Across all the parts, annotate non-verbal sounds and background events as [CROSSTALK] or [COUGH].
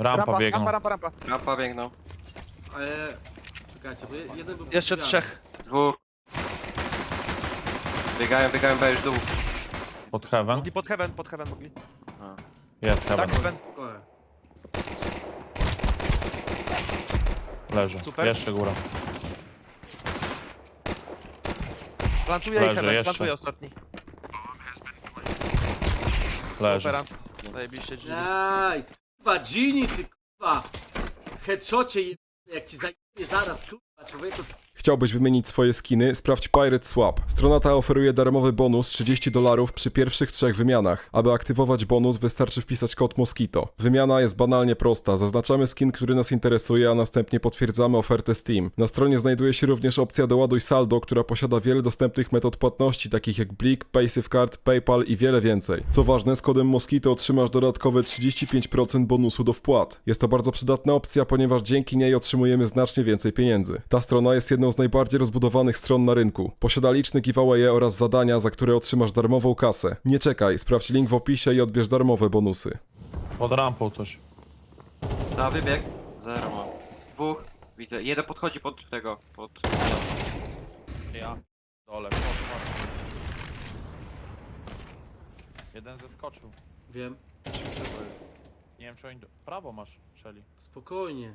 Rampa biegną. rampa, rampa, rampa. Rampa biegną. Ale... Czekajcie, bo je- jeden był... Jeszcze pod trzech. Dwóch. Biegają, biegają, B już dół. Pod heaven. Mogli pod heaven, pod heaven mogli. Jest heaven. Tak, heaven. Leży. Super. Jeszcze góra. Plantuje Leży, i heaven, jeszcze. plantuje ostatni. Leży. Operacja. Zajebiście, GG. Nice! Kurwa, Gini, ty kurwa! Headshocie je... jak ci zajmie zaraz, kurwa, człowieku. Chciałbyś wymienić swoje skiny? Sprawdź Pirate Swap. Strona ta oferuje darmowy bonus 30 dolarów przy pierwszych trzech wymianach. Aby aktywować bonus wystarczy wpisać kod Mosquito. Wymiana jest banalnie prosta. Zaznaczamy skin, który nas interesuje, a następnie potwierdzamy ofertę Steam. Na stronie znajduje się również opcja doładuj saldo, która posiada wiele dostępnych metod płatności, takich jak Blik, PaySafeCard, PayPal i wiele więcej. Co ważne, z kodem Mosquito otrzymasz dodatkowe 35% bonusu do wpłat. Jest to bardzo przydatna opcja, ponieważ dzięki niej otrzymujemy znacznie więcej pieniędzy. Ta strona jest jedną z najbardziej rozbudowanych stron na rynku. Posiada liczne giveawaye oraz zadania, za które otrzymasz darmową kasę. Nie czekaj, sprawdź link w opisie i odbierz darmowe bonusy. Pod rampą coś. Da, wybieg. Zero mam. Dwóch. Widzę. Jeden podchodzi pod tego. Pod... Ja. Dole. Pod, pod. Jeden zeskoczył. Wiem, Nie wiem czy oni... do- Prawo masz, Shelly. spokojnie.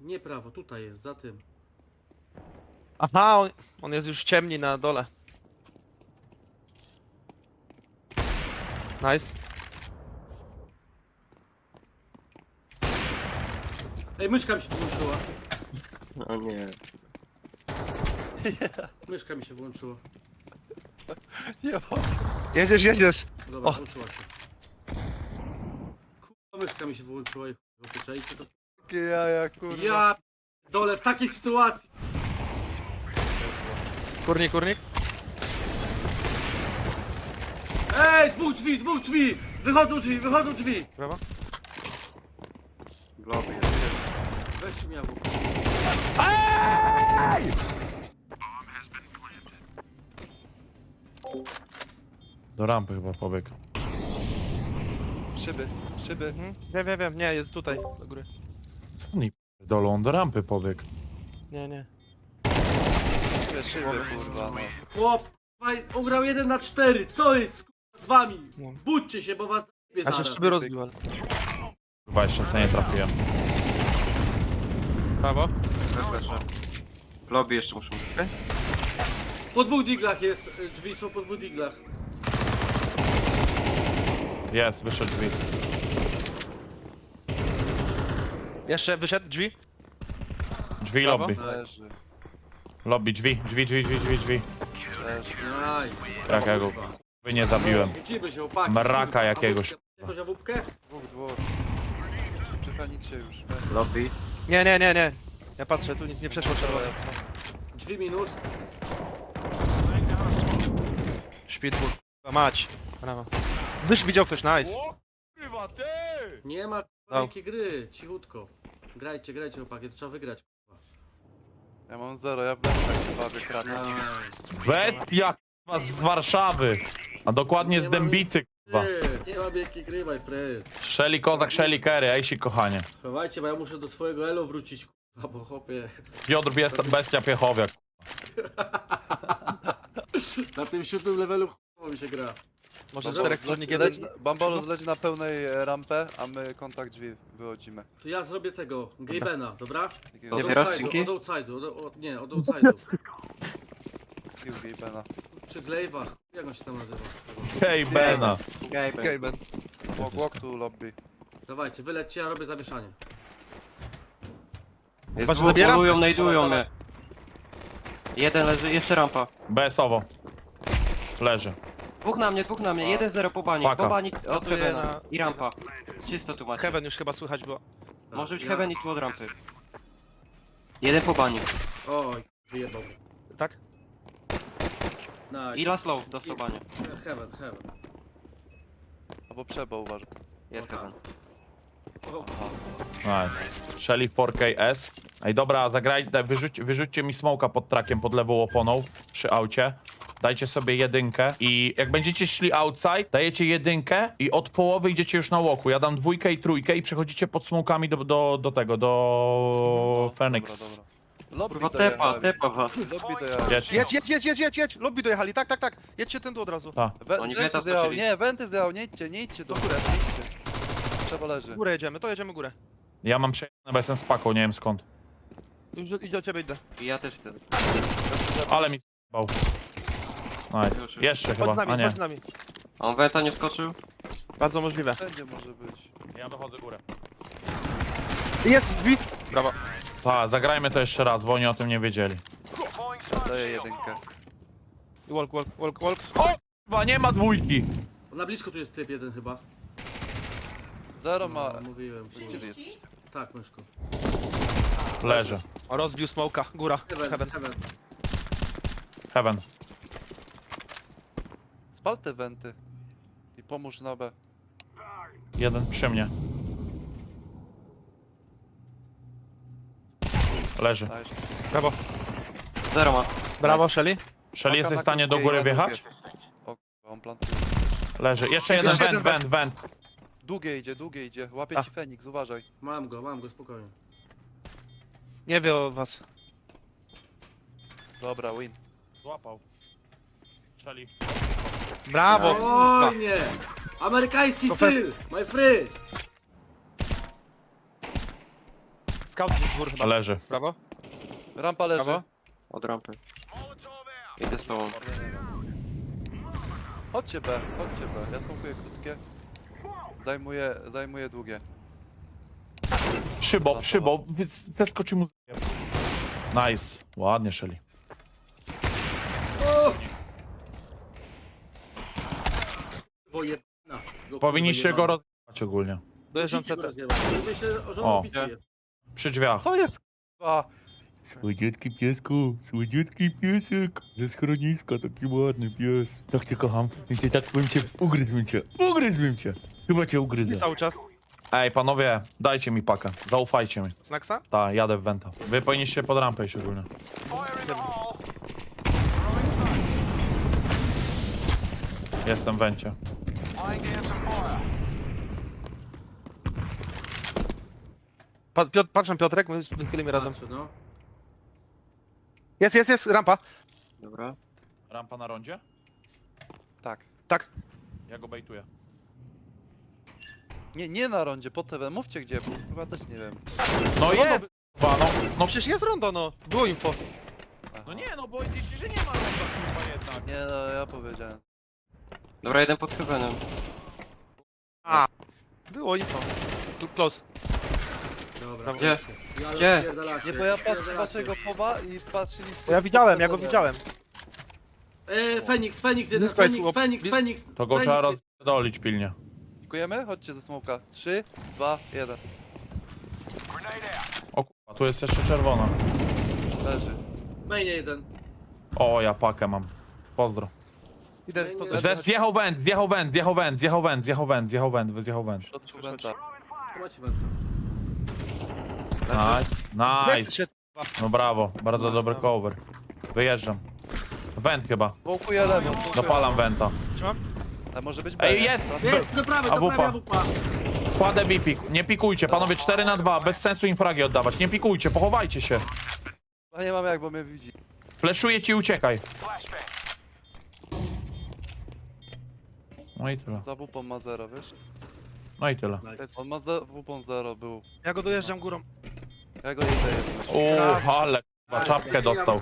Nie prawo, tutaj jest, za tym. Aha, on, on jest już ciemni na dole. Nice. Ej, myszka mi się wyłączyła. O nie. [LAUGHS] Myszka mi się wyłączyła. Jedziesz, jedziesz. Dobra, O. włączyła się. Kurwa, myszka mi się wyłączyła i chuj, wyczajcie to. jaja, kurwa. Ja dole w takiej sytuacji. Kurnik, kurnik. Ej, dwóch drzwi, dwóch drzwi! Wychodzą drzwi, wychodzą drzwi! Brawo. W lobby jest. Weźcie mnie, AW. Do rampy chyba pobiegł. Szyby, szyby. Mhm. Wiem, wiem, wiem. Nie, jest tutaj, do góry. Co oni dolą? On do rampy pobiegł. Nie, nie. Szyby, szyby, kurwa, no. Chłop, kurwa, ugrał 1 na 4, co jest kurwa, z wami? No. Budźcie się, bo was zajebie A się zaraz. szyby rozbił, ale... Chyba jeszcze sobie nie trafiłem. Prawo. W lobby jeszcze muszę być. Po dwóch diglach jest, y, drzwi są po dwóch diglach. Jest, wyszedł drzwi. Jeszcze wyszedł, drzwi. Drzwi Brawo. lobby. Leży, Lobby, drzwi, drzwi, drzwi, drzwi, drzwi, drzwi. Nice. Jak ja go wy nie zabiłem. Widzimy się, opaki. Mraka jakiegoś. Jakąś awupkę? Dwóch, dwóch. Przy Feniksie już. Lobby. Nie, nie, nie, nie. Ja patrzę, tu nic nie przeszło czerwone. Drzwi minus. Śpi dwóch. Mać. Brawo. Wysz widział ktoś, nice. Kurwa, ty! Nie ma Dał. wielkiej gry, cichutko. Grajcie, grajcie opaki, to trzeba wygrać. Ja mam zero, ja będę tak wykradł. Bestia kurwa, z Warszawy. A dokładnie z Dębicy kurwa. Ty, Nie ma wielkiej gry, my friend. Shelly Kozak, Shelly Kerry, ejsi kochanie. Chowajcie, bo ja muszę do swojego elo wrócić, kurwa, bo chłopie. Piotr Biesta, Bestia Piechowiak. [LAUGHS] Na tym siódmym levelu chujowo mi się gra. Może Dobra, czterech kurnik jeden. Leć, Bambolo zleci na pełnej e, rampę, a my kontakt drzwi wychodzimy. To ja zrobię tego, Gabena, dobra? Od Otwierasz outside'u, od outside'u, od, od, nie, od outside'u. kill Gabena. Czy Glaive'a, jak on się tam nazywa? Hej Bena. Gabe. ben. Walk, walk tu lobby. Dawajcie, wylećcie, ja robię zamieszanie. Jest Patrz, dwóch, dobiera? bolują, najdują mnie. Jeden leży, jeszcze rampa. BS-owo. Leży. Dwóch na mnie, dwóch na mnie, jeden zero po bani. Paka. Po bani od Heavena. na- I rampa. Czysto tu macie. Heaven już chyba słychać było. Może być Ja- Heaven i tu od rampy. Jeden po bani. Oj, wyjebał. Tak? Nice. I last low, dostał banie. Heaven, heaven. Albo przebo uważaj. Jest Heaven. O, Nice. Shelly 4KS. Ej dobra, zagraj, daj, wyrzuć, wyrzućcie mi smoka pod trakiem, pod lewą oponą, przy aucie. Dajcie sobie jedynkę i jak będziecie szli outside, dajecie jedynkę i od połowy idziecie już na łoku. Ja dam dwójkę i trójkę i przechodzicie pod smokami do, do, do tego, do Phoenix. Lobby Kurwa tepa, dojechali. tepa was. Lobby dojechali. Jedź. Jedź, jedź, jedź, jedź, jedź, jedź! Lobby dojechali, tak, tak, tak. Jedźcie ten tu od razu. Ta. We, Oni wenty weta zjechał, skoczyli. nie, wenty zjechał, nie idźcie, nie idźcie, do góry, nie idźcie. Trzeba leży. Górę jedziemy, to jedziemy górę. Ja mam przejechane, bo jestem z paką, nie wiem skąd. Już idzie do ciebie, idę. I ja też wtedy. Ale mi bał. Nice. Jeszcze Chodź chyba, z nami, a nie. chodź z nami. A on weta nie skoczył? Bardzo możliwe. Wszędzie może być. Ja dochodzę górę. Jest, drzwi! Brawo. Ta, zagrajmy to jeszcze raz, bo oni o tym nie wiedzieli. Daję jedynkę. Walk, walk, walk, walk. Chyba nie ma dwójki. Na blisko tu jest typ jeden chyba. Zero ma... No, mówiłem. Gdzie wy jesteście? Tak, myszko. Leży. O, rozbił smoka, góra, Heaven, heaven. heaven. Heaven. Spal te wenty. I pomóż na B. Jeden przy mnie. Leży. Dajesz. Brawo. Zero ma. Brawo, Nice. Shelly. Shelly jesteś w stanie do góry wjechać? długie. O, kurwa, on plantuje. Leży. Jeszcze jeden jeszcze went, jeden went, went. Długie idzie, długie idzie. Łapie A. ci Feniks, uważaj. Mam go, mam go, spokojnie. Nie wie o was. Dobra, win. Złapał. Shelly. Brawo! Oj nie! Amerykański Profes- styl! My friend! Scout z dwór chyba. Leży. Brawo. Rampa leży. Brawo. Od rampy. Idę z tobą. Chodźcie B, chodźcie B. Ja smokuję krótkie. Zajmuję, zajmuję długie. Przybo, przybo. Zeskoczy mu. z- Nice. Ładnie, Shelly. Bo jebana. Go, Powinniście go jebana. rozjechać ogólnie. Dojeżdżam Musicie go CT. rozjebać. Myślę, że O. jest. Przy drzwiach. Co jest kurwa? Słodziutki piesku, słodziutki piesek. Ze schroniska, taki ładny pies. Tak cię kocham. Wiecie, tak bym cię, ugryzłbym cię, ugryzłbym cię. Chyba cię Nie ugryzę. cały czas. Ej, panowie, dajcie mi pakę. Zaufajcie mi. Snacksa? Ta, jadę w Venta. Wy powinniście pod rampę iść ogólnie. Jestem w Wencie. Pa, Piotr, patrzę Piotrek, my wychylimy razem. Patrzę, no. Jest, jest, jest, rampa. Dobra. Rampa na rondzie? Tak. Tak. Ja go bejtuję. Nie, nie na rondzie, pod TV. Mówcie gdzie, bo chyba też nie wiem. No jest! No, No no, przecież jest rondo, no. Było info. Aha. no nie, no bo jeśli, że nie ma ronda kurwa jednak. Nie, no ja powiedziałem. Dobra, jeden pod heavenem. Było info. Tu close. Dobra, Gdzie? Ja Gdzie? Nie, bo ja patrzę waszego poba i patrzyliście... Bo ja widziałem, ja go widziałem. E, Feniks, Feniks, jeden, Blisko jest Feniks, Feniks, bli- Feniks. To go Feniks trzeba jest- rozdolić pilnie. Dziękujemy? Chodźcie ze smoka. 3, 2, 1. O kurwa, tu jest jeszcze czerwona. Leży. Mainie jeden. O, ja pakę mam. Pozdro. Idę stąd. Ze, zjechał węd, zjechał węd, zjechał węd, zjechał węd, zjechał węd, zjechał węd, zjechał węd. W środku macie wędkę. Nice, nice. No brawo, bardzo dobry cover. Wyjeżdżam. Węd chyba. Smokuję lewo. Dopalam węta. Trzymam? A może być B. Ej, jest! Jest, do prawej, prawej. Kładę bipik. Nie pikujcie, panowie 4 na 2, bez sensu im fragi oddawać. Nie pikujcie, pochowajcie się. A nie mam jak, bo mnie widzi. Fleszuję ci i uciekaj. No i tyle. Za wupą ma 0, wiesz? No i tyle. On ma za wupą 0, był. Ja go dojeżdżam górą. Ja go jedę jedno. O, ale kurwa, czapkę dostał.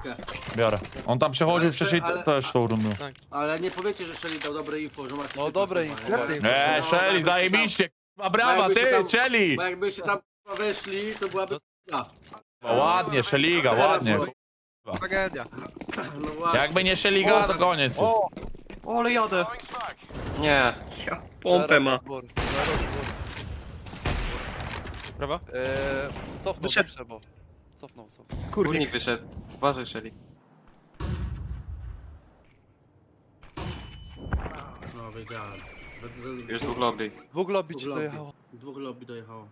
Biorę. On tam przechodził wcześniej ale- też tą rundę. Ale nie powiecie, że Shelly dał dobre info, że macie... No, dobre kurwa, info. nie? Eee, No, Shelly, zajebiście. Brawa, ty, Shelly. Bo jakbyście tam kurwa, weszli, to byłaby... Ja. Ładnie, Szeliga, ładnie. Tragedia. No właśnie. Jakby nie Szeliga, to koniec jest. O, ale jadę. Nie. Pompę ma. zbór, Zero zbór. Brawo. Eee, cofnął Wyszedł. do przebo. Cofnął, cofnął. Kurnik wyszedł. Uważaj, Shelly. No, wiedziałem. Już dwóch lobby. Dwóch lobby ci dojechało. Dwóch lobby dojechało.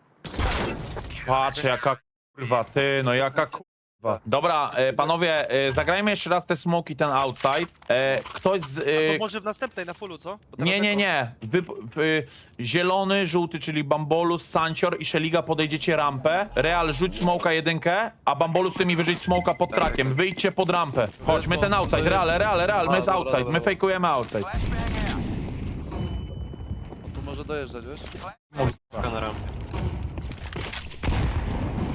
Patrz, jaka kurwa, ty, no jaka kurwa Dobra, e, panowie, e, zagrajmy jeszcze raz te smoki, ten outside. E, ktoś z... To E, może w następnej na fullu, co? Bo teraz nie, nie, jako- nie. Wy, wy, zielony, żółty, czyli Bambolus, Sancior i Szeliga podejdziecie rampę. Real, rzuć smoka jedynkę, a Bambolus ty mi wyrzuć smoka pod trakiem. Wyjdźcie pod rampę. Chodź, my ten outside. Real, real, real, my jest dobra, outside. dobra, My fejkujemy outside. Tu może dojeżdżać, wiesz? Na rampie.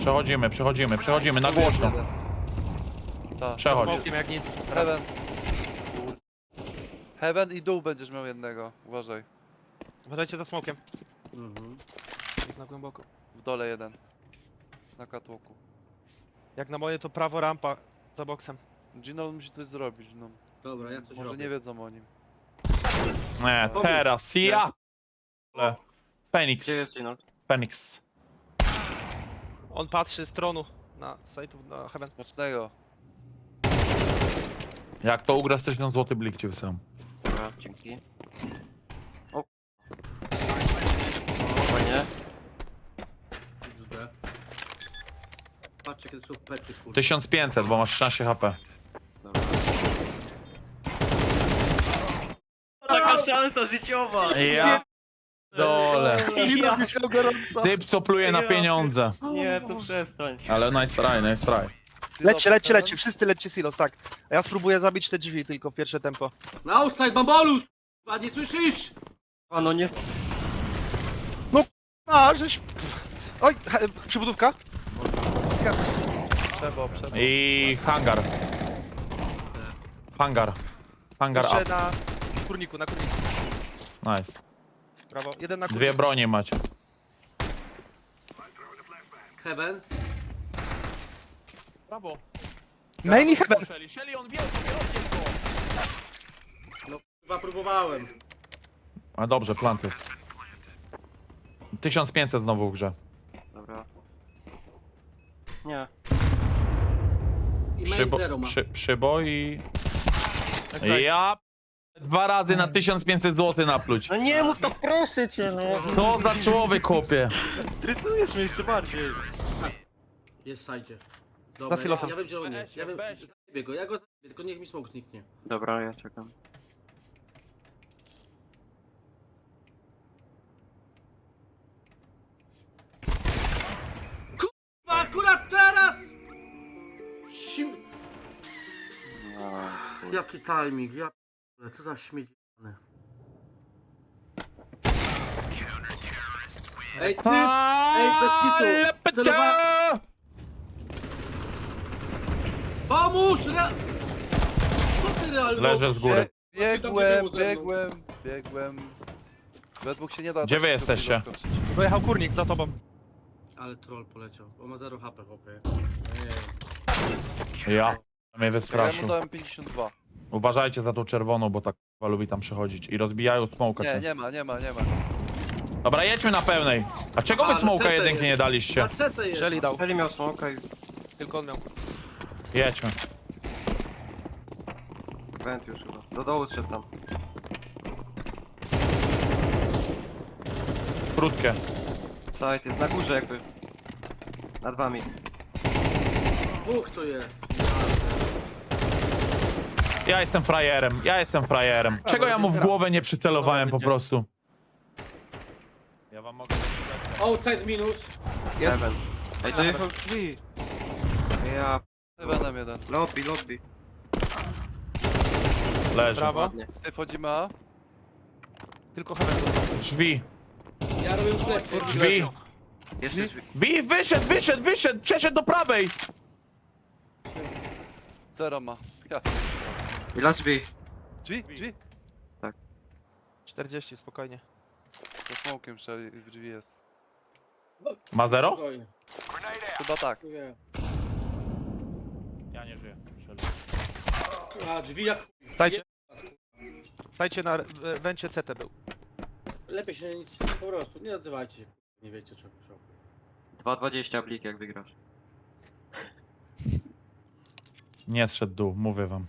Przechodzimy, przechodzimy, przechodzimy, na głośno. Tak. Przechodź. Smokiem jak nic. Heaven. Heaven i dół będziesz miał jednego. Uważaj. Uważajcie za smokiem. Mhm. Jest na głęboko. W dole jeden. Na catwalku. Jak na moje to prawo rampa za boksem. Gino musi coś zrobić, no. Dobra, ja coś Może robię. nie wiedzą o nim. Nie, teraz, ja. Phoenix, Gdzie jest. On patrzy z tronu na site na heaven. Smacznego. Jak to ugrasz, też na złoty blik ci wysyłam. Dobra, dzięki. O. Fajnie. XD. Patrzcie, kiedy są pety, kurde. 1500, bo masz 13 HP. Dobra. Taka szansa życiowa! Ja dole. Byś miał gorąco. Typ, co pluje na pieniądze. Nie, to przestań. Ale nice try, nice try. Lećcie, lećcie, lećcie. Wszyscy lećcie silos, tak. A ja spróbuję zabić te drzwi tylko w pierwsze tempo. Na outside, bambolus! Kurwa, nie słyszysz? A no nie... A, żeś... Oj, przybudówka. Przebo, przebo. I hangar. Hangar. Hangar Jeszcze up. na kurniku, na kurniku. Nice. Brawo. Jeden na. Dwie bronie macie. Heaven. Brawo. Main i heaven. Shelly, Shelly, on wie, wie, go. No, chyba próbowałem. A dobrze, plant jest. 1500 znowu w grze. Dobra. Nie. I main Przybo, zero ma. przy, przybo i... Nice. Ja... Dwa razy na 1500 zł napluć. No nie mów to proszę cię, no! Co za człowiek, chłopie. Stresujesz mnie jeszcze bardziej. Jest sajdzie. Dobra, ja, ja wiem, gdzie on jest. Ja wiem, zajebię go, ja go zajebię, tylko niech mi smoke zniknie. Dobra, ja czekam. No akurat teraz! Sim... No, Jaki timing, ja... p***le, Co za śmieć... Ej, ty! Ej, bez kitu! Celowa... Pomóż! Re... Co ty real? Leżę z góry. Biegłem, biegłem, biegłem. We dwóch się nie da. Gdzie tak wy szybko jesteście? zaskoczyć. Dojechał kurnik za tobą. Ale troll poleciał. On ma 0 HP, chłopie. Ja. Mnie Ja mu wystraszył. dałem 52. Uważajcie za tą czerwoną, bo tak k***a lubi tam przechodzić. I rozbijają smoka Nie, często. nie ma, nie ma, nie ma. Dobra, jedźmy na pełnej. A czego wy Ale smoka jedynki jest. nie daliście? Na CT jest. Shelly dał. Jeżeli miał smoka i Tylko on miał. Jedźmy. went już chyba. Do dołu zszedł tam. Krótkie. Site jest na górze jakby. Nad wami. Dwóch to jest. Ja jestem frajerem, ja jestem frajerem. Czego ja mu w głowę nie przycelowałem po prostu? Ja wam mogę... Outside minus. Jest. Heaven. Ej, dojechał drzwi. Ja... Heavenem jeden. Lobby, lobby. Leży. Brawo. Ty wchodzimy A? Tylko heaven. Drzwi. Ja robię plecy. Drzwi. Jeszcze drzwi. Bi, wyszedł, wyszedł, wyszedł, przeszedł do prawej. Zero ma. Ja. Ile drzwi? Drzwi, drzwi. 40, spokojnie. To smokiem szeli w drzwi jest. Ma zero? Spokojnie. Chyba tak. Nie. Ja nie żyję. A drzwi jak... Stajcie. Stajcie na w- wencie CT był. Lepiej się nic... Po prostu, nie odzywajcie się. Nie wiecie czego. czego. 2,20 blik jak wygrasz. Nie zszedł dół, mówię wam.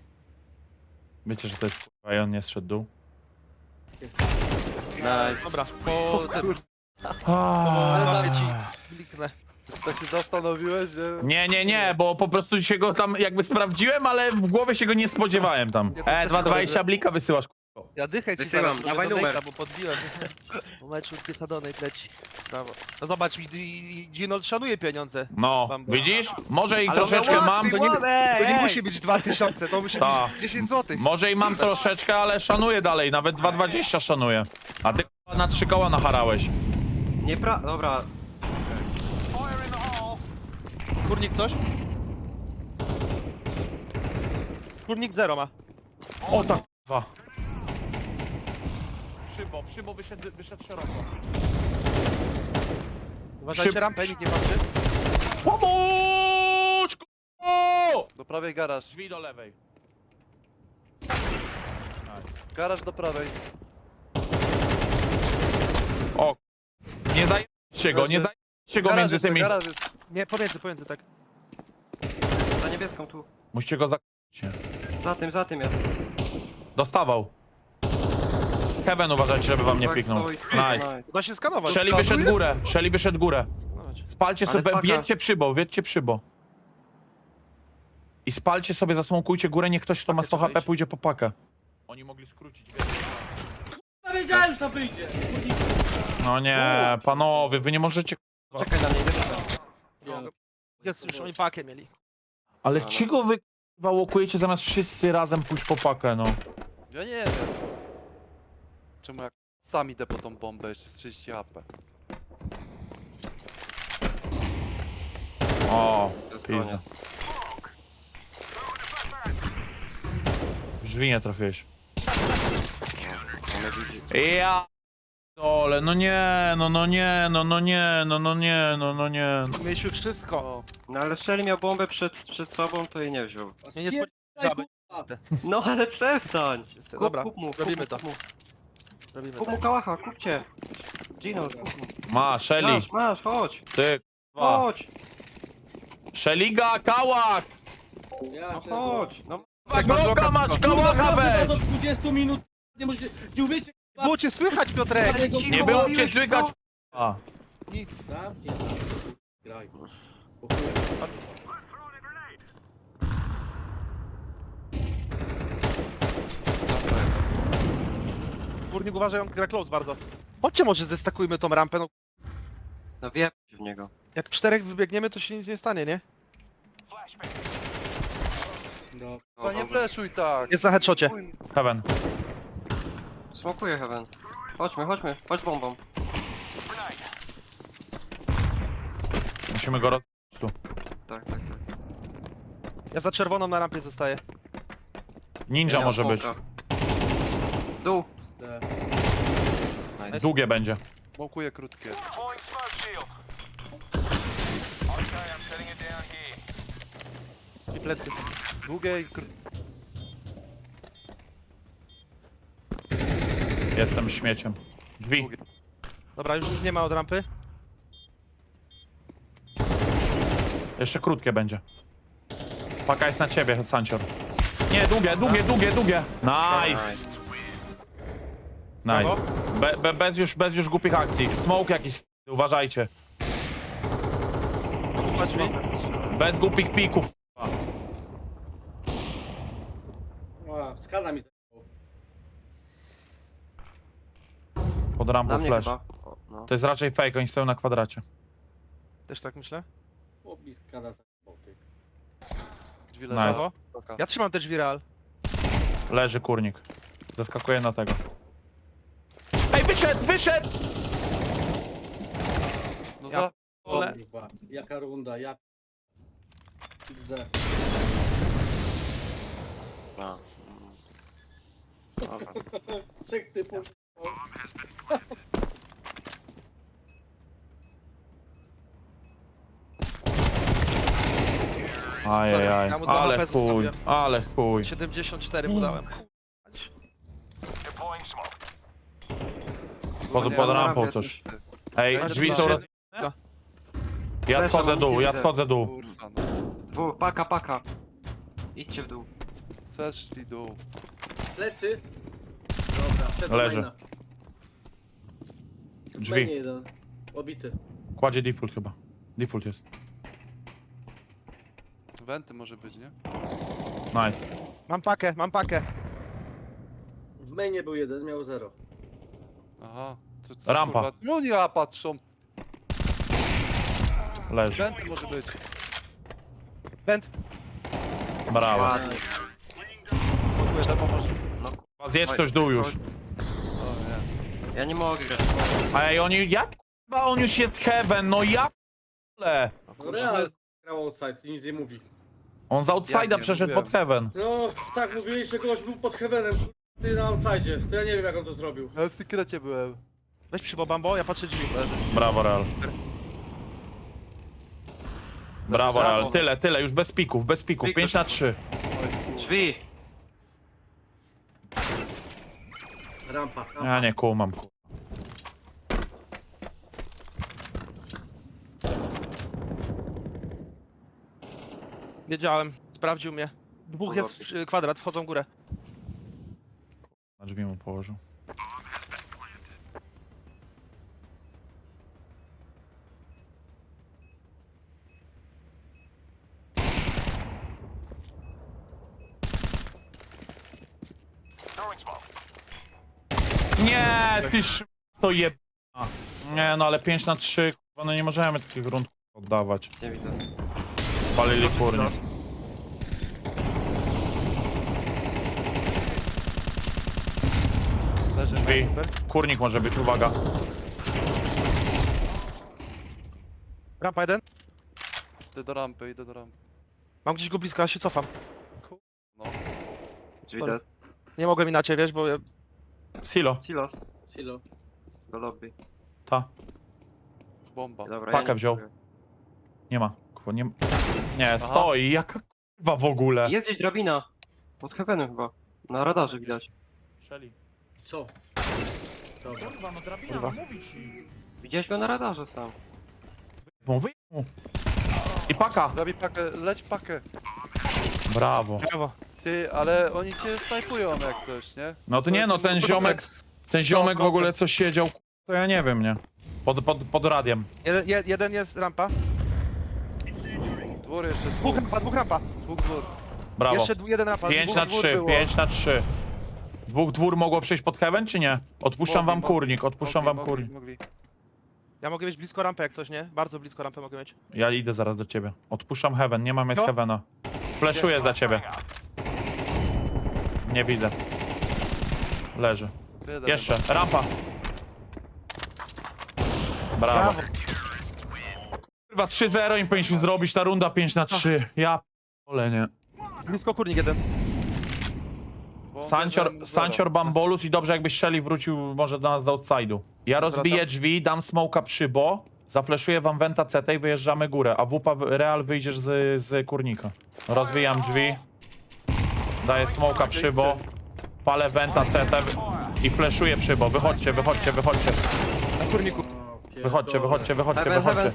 Wiecie, że to jest kurwa i on nie zszedł dół? Nice. Dobra, po tym Aaaa. ci bliknę. Tak się zastanowiłeś, że... Nie, nie, nie, bo po prostu się go tam jakby sprawdziłem, ale w głowie się go nie spodziewałem tam. Ja to E, chcę 220 ciekawe, blika wysyłasz. Ja dychę ci Wysyłam, zaraz, dawaj numer. bo podbiłem. Po meczu ty donate leci. Brawo. No zobacz, i- i- i Ginold szanuje pieniądze. No, go. widzisz? Może i Ale troszeczkę łatwiej, mam, to nie... To nie ej. musi być 2000, to musi Ta. być 10 zł. Może i mam troszeczkę, ale szanuję dalej, nawet 220 szanuję. A ty k***a, na trzy koła nacharałeś. Niepra... Dobra. Kurnik coś? Kurnik zero ma. O tak, dwa. Przybo, przybo wyszedł, wyszedł szeroko. Uważajcie Szyb- rampę, nikt nie patrzy. Pomóż! k***o! Do prawej garaż. Drzwi do lewej. Garaż do prawej. O, nie zajęcie go, nie zajęcie go Garaż między jest, tymi. Garaż jest. Nie, pomiędzy, pomiędzy, tak. Za niebieską tu. Musicie go za... Za tym, za tym jest. Dostawał. Heaven uważajcie, żeby wam nie Tak piknął. Nice. Da się skanować. Shelly Skakuje? wyszedł górę, Shelly wyszedł górę. Spalcie Ale sobie, paka. wiedźcie przybo, wiedźcie przybo. I spalcie sobie, zasmokujcie górę, niech ktoś, kto ma Pakę 100 trzeba HP pójdzie po pakę. Oni mogli skrócić, wiecie. Ja wiedziałem, że to wyjdzie. No nie, panowie, wy nie możecie... Czekaj na mnie, wiesz? Jest już, oni pakę mieli. Ale czego wy k***wa, łokujecie zamiast wszyscy razem pójść po pakę, no? Ja nie wiem. Czemu jak sam idę po tą bombę, jeszcze z 30 HP. O, To jest koniec. W drzwi nie trafiłeś. Widzi. Ja... No nie, no no nie, no no nie, no no nie, no no nie. Mieliśmy wszystko. No ale Shelly miał bombę przed, przed sobą, to jej nie wziął. Nie, nie spodziewałem kurwa. No ale przestań! Kup, Dobra, kup mu, robimy kup, to. Kup mu, Robimy kup tak. mu kałacha, kupcie! Gino, kup mu. Ma, Shelly, Masz, masz, chodź! ty, k***wa. Chodź! Szeliga, kałak! No chodź! No, Bloka mać, Kurwa, kałacha weź! do 20 minut. Nie możecie, nie umiecie. Było cię słychać, Piotrek! Nie było cię słychać, no. k***wa. Nic. Zamknij się. Graj. Po chuj. Kurnik uważaj, on gra close bardzo. Chodźcie może zestakujmy tą rampę, no no wie w niego. jak w czterech wybiegniemy, to się nic nie stanie, nie? No. Chyba nie fleszuj tak. Jest na headshocie. Chuj. Heaven. Smokuję Heaven. Chodźmy, chodźmy, chodź bombą. Musimy go roz... tu. Tak, tak, tak. Ja za czerwoną na rampie zostaję. Ninja Nie może być. Dół! Nice. Długie będzie. Smokuję krótkie. I plecy. Długie i krótkie. Jestem śmieciem. Drzwi. Dobra, już nic nie ma od rampy. Jeszcze krótkie będzie. Paka jest na ciebie, Sancior. Nie, długie, długie, długie, długie. Nice. Nice. Be, be, bez, już, bez już głupich akcji. Smoke jakiś, uważajcie. Patrz mi. Bez głupich pików. A, skala mi zajebał. Pod Na rampą mnie flash. chyba. O, no. To jest raczej fake, oni stoją na kwadracie. Też tak myślę. Chłop mi skala zajebał, ty. Drzwi Nice. leżą. Brawo. Oka. Ja trzymam też viral. Leży kurnik. Zaskakuje na tego. Ej, wyszedł, wyszedł! No Ja- za... Ale- Kurwa, jaka runda, ja... XD. No. Dobra. [LAUGHS] Trzech typów. Ajajaj, Ja mu dwa ale HP chuj, ale chuj. 74 mu dałem. Pod, pod rampą coś. Ej, drzwi są roz... Ja schodzę dół, ja schodzę dół. Kurwa no. Paka, paka. Idźcie w dół. Zeszli dół. Plecy. Dobra, przed Leży. Drzwi. Jeden. Obity. Kładzie default chyba. Default jest. Wenty może być, nie? Nice. Mam pakę, mam pakę. W mainie był jeden, miał zero. Aha. Co, co, Rampa. Kurwa? No oni a patrzą. Leży. Wenty może być. Bent. Brawo. Ładnie. Dziękuję, to pomoże. Zjedź ktoś dół już. O nie. Ja nie mogę grać. Ej, oni, jak kurwa on już jest heaven, no ja p***le. No Real grał outside i nic nie mówi. On z Jak outside'a nie, przeszedł mówiłem. pod heaven. No, tak, mówiłeś, że gość był pod heavenem, ty na outside. To ja nie wiem jak on to zrobił. Ja w sekrecie byłem. Weź przybo bambo, ja patrzę drzwi. Brawo, Real. Brawo. Real. Tyle, tyle, już bez pików, bez pików. Drzwi 5 na 3. Oj, kurwa. Drzwi! Rampa, rampa. Ja nie kumam. ku- Wiedziałem, sprawdził mnie. Dwóch jest w- kwadrat, wchodzą w górę. Na drzwi mu położył. Nie, ty sz... to je... Nie, no ale 5 na 3, kurwa, no nie możemy takich rund oddawać. Nie widzę. Spalili kurnik. Leży Drzwi. Kurnik może być, uwaga. Rampa jeden. Idę do rampy, idę do rampy. Mam gdzieś go blisko, ja się cofam. No. Drzwi dead. Nie mogłem inaczej, wiesz, bo ja... Silo, Silos. Silo. Do lobby. ta, Bomba. Dobra, Pakę ja nie wziął. nie ma. Kurwa, nie... Nie, stoi, jaka kurwa w ogóle. Jest gdzieś drabina. Pod heavenem chyba. Na radarze widać. Shelly. Co? Dobra. Kurwa, no drabina, Kurwa. mówi ci. Widziałeś go na radarze sam. Wyjdź mu. I paka. Zabij pakę, leć pakę. Brawo. Brawo. Ty, ale oni cię snajpują jak coś, nie? No to nie no, ten ziomek, ten ziomek w ogóle co siedział, to ja nie wiem, nie? Pod, pod, pod radiem. Jeden, je, jeden jest rampa. Dwór jeszcze, Dwóch dwóch, rampa, dwóch rampa. dwóch dwór. Brawo. Jeszcze dwu, jeden rampa. 5 dwóch, na dwóch 3, było. 5 na 3. Dwóch dwór mogło przejść pod heaven, czy nie? Odpuszczam Mogli, wam mogli, kurnik, odpuszczam mogli, wam mogli, kurnik. Mogli. Ja mogę mieć blisko rampę jak coś, nie? Bardzo blisko rampę mogę mieć. Ja idę zaraz do ciebie. Odpuszczam heaven, nie mam jest heavena. Fleszuję za ciebie. Nie widzę. Leży. Jeden Jeszcze, rampa. Brawo. Kurwa 3-0 im powinniśmy zrobić, ta runda 5 na 3. Ja p***ole, nie. Blisko kurnik jeden. Sancior. Sancior Bambolus i dobrze jakbyś Shelly wrócił może do nas do outside'u. Ja rozbiję Wracam. drzwi, dam smoka przy bo, zafleszuję wam Venta CT i wyjeżdżamy górę, a wupa Real wyjdziesz z, z kurnika. Rozbijam drzwi, daję smoka przy bo, palę Venta CT i fleszuję przy bo. Wychodźcie, wychodźcie, wychodźcie. Na kurniku. Wychodźcie, wychodźcie, wychodźcie, Heaven, wychodźcie.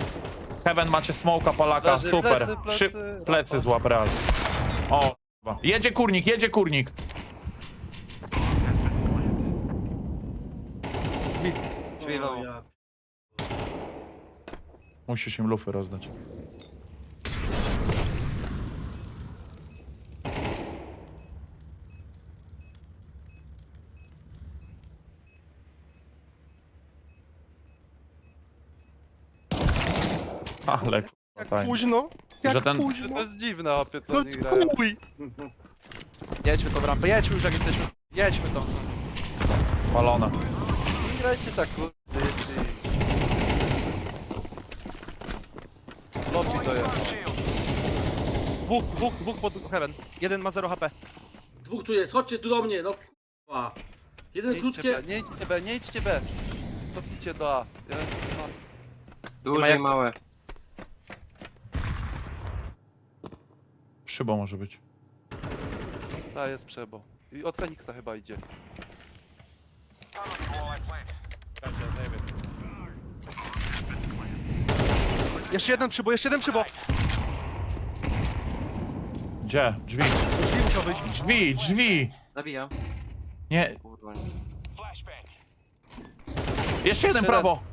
heaven. Macie smoka, Polaka, Leży, super. plecy, plecy, Przy, plecy złap Real. O, jedzie kurnik, jedzie kurnik. Drzwi O, low. ja. Musisz im lufy rozdać. Ale kurwa, Jak fajnie. późno. Jak Że ten- późno. To jest dziwne, opie, co No oni grają. chuj. Jedźmy to w rampę, jedźmy już jak jesteśmy. Jedźmy to. Spalone. Grajcie tak, kurde, jeśli... Lobby to jest. Dwóch, dwóch, dwóch pod heaven. Jeden ma 0 HP. Dwóch tu jest, chodźcie tu do mnie, no kurwa. Jeden Nie idźcie krótkie... Nie idźcie B, nie idźcie B. Cofnijcie do A. Ja mam... Duże jak i co- małe. Szybą może być. A, jest przebo. I od Feniksa chyba idzie. Jeszcze jeden przybo, jeszcze jeden przybo. Gdzie? Drzwi. Drzwi musiał być. Drzwi, drzwi! Zabijam. Nie, Kurwa. nie. jeszcze jeden prawo!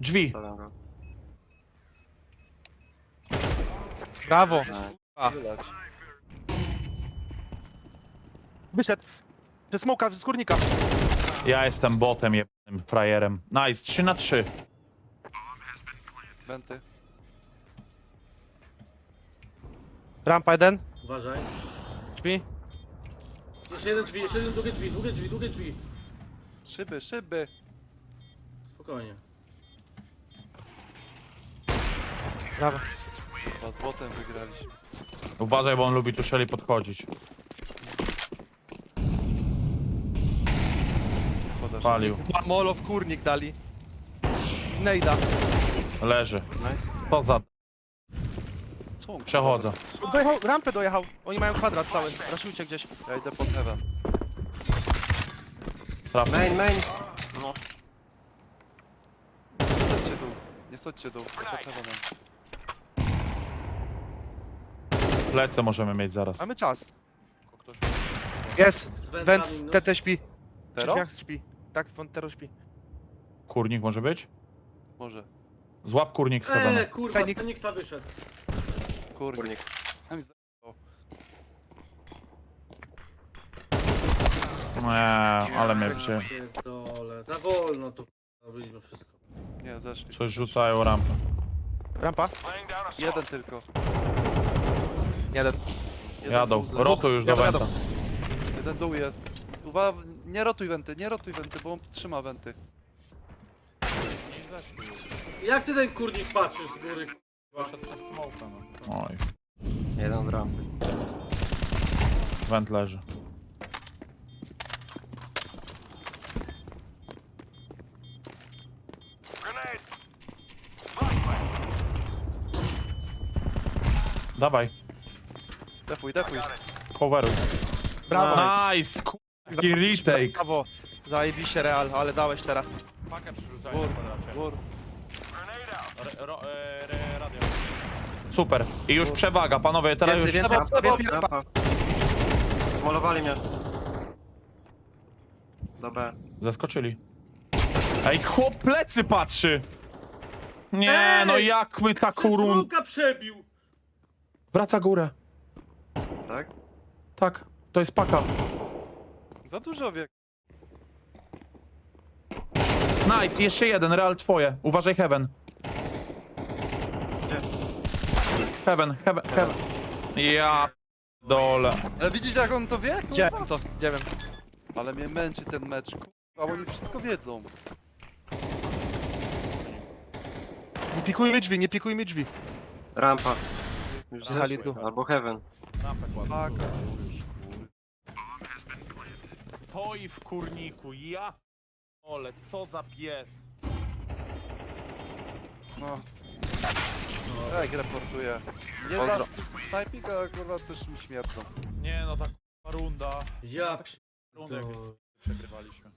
Drzwi. Stawiam go. Brawo. A. Wylać. Wyszedł. Przez smoka, z kurnika. Ja jestem botem, jednym frajerem. Nice, 3 na 3. Wenty. Rampa jeden. Uważaj. Śpi. Jeszcze jeden drzwi, jeszcze jeden drugie drzwi, drugie drzwi, drugie drzwi. Szyby, szyby. Spokojnie. Brawo. Chyba z botem wygraliśmy. Uważaj, bo on lubi tu Shelly podchodzić. Szkoda, że- Spalił. Molo w kurnik dali. Nejda. Leży. Nice. Co za... Co Przechodzę. Dojechał, rampę dojechał. Oni mają kwadrat cały. Raszujcie gdzieś. Ja idę pod heaven. Traf. Main, main. No. Nie schodźcie dół. Nie schodźcie dół. Pod heavenem. Lecę możemy mieć zaraz. Mamy czas. Jest. Went, no. TT śpi. Przy Tero? drzwiach śpi. Tak, Fontero śpi. Kurnik może być? Może. Złap kurnik z Eee, kurwa, Feniks. Feniksa wyszedł. Kurnik. Nie, ale mnie wzięli. Pierdole, za wolno tu robiliśmy wszystko. Nie, zeszli. Coś rzucają rampę. Rampa. Jeden tylko. Jeden. Jeden Jadą. dół ze- Rotu już do Jadą, jadą. wenta. Jeden dół jest. Uwaga, nie rotuj wenty, nie rotuj wenty, bo on trzyma wenty. Jak ty ten kurnik patrzysz z góry? Oj, Jeden rampy. went leży. Dawaj, Defuj, defuj. coveruj. Brawo. Nice, kurki retake. Brawo. Zajebiście Real, ale dałeś teraz. Pakę przerzucają Gór, gór. Super. I już przewaga, panowie, teraz Więcej, już... więcej, Rampa, więcej rampa. rampa. Zmolowali mnie. Dobra. Zaskoczyli. Ej, chłop plecy patrzy! Nie, Ej! no jak my taką rundę... Smoka przebił! Wraca górę. Tak? Tak, to jest paka. Za dużo wiek. Nice, jeszcze jeden, real twoje. Uważaj heaven. Gdzie? Heaven, heaven, heaven. Ja dole. Ale widzisz jak on to wie? Gdzie? Kurwa. To, nie wiem. Ale mnie męczy ten mecz, kurwa, bo oni wszystko wiedzą. Nie pikujmy drzwi, nie pikujmy drzwi. Rampa. Już zeszły. tu. Albo heaven. Fuck. Stoi w kurniku, ja ole, co za pies. No. Jak reportuję. Nie Pozdro. dasz snajping, a kurwa coś mi śmierdzą. Nie no, ta k***a runda. Ja Runda jak pierdolę. przegrywaliśmy.